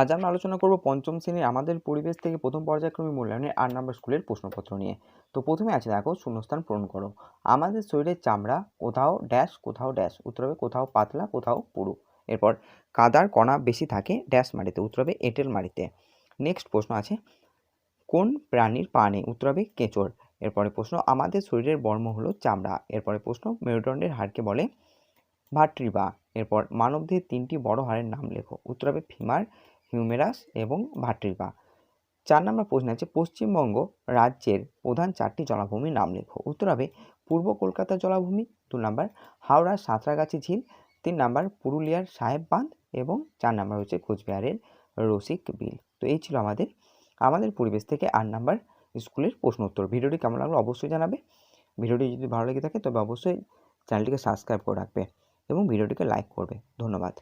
আজ আমরা আলোচনা করব পঞ্চম শ্রেণির আমাদের পরিবেশ থেকে প্রথম পর্যায়ক্রমিক মূল্যায়নের আট নম্বর স্কুলের প্রশ্নপত্র নিয়ে। তো প্রথমে আছে দেখো শূন্যস্থান পূরণ করো। আমাদের শরীরের চামড়া কোথাও ড্যাশ কোথাও ড্যাশ উত্তর হবে কোথাও পাতলা, কোথাও পুরু। এরপর কাদার কণা বেশি থাকে ড্যাশ মাটিতে উত্তর হবে এঁটেল মাটিতে। নেক্সট প্রশ্ন আছে, কোন প্রাণীর পা নেই? উত্তর হবে কেঁচোর। এরপরে প্রশ্ন, আমাদের শরীরের বর্ম হলো চামড়া। এরপরে প্রশ্ন, মেরুদণ্ডের হাড়কে বলে ভাট্রিবা এরপর মানবদেহের তিনটি বড় হাড়ের নাম লেখো। উত্তর হবে ফিমার হিউমেরাস এবং ভাট্রিবা চার নম্বর প্রশ্ন আছে, পশ্চিমবঙ্গ রাজ্যের প্রধান চারটি জলাভূমির নাম লেখো। উত্তর হবে, পূর্ব কলকাতার জলাভূমি, দু নম্বর হাওড়ার সাঁতরাগাছি ঝিল, তিন নম্বর পুরুলিয়ার সাহেব বাঁধ এবং চার নম্বর হচ্ছে কোচবিহারের রসিক বিল। তো এই ছিল আমাদের আমাদের পরিবেশ থেকে আট নাম্বার স্কুলের প্রশ্ন উত্তর। ভিডিওটি কেমন লাগল অবশ্যই জানাবে। ভিডিওটি যদি ভালো লেগে থাকে তবে অবশ্যই চ্যানেলটিকে সাবস্ক্রাইব করে রাখবে এবং ভিডিওটিকে লাইক করবে। ধন্যবাদ।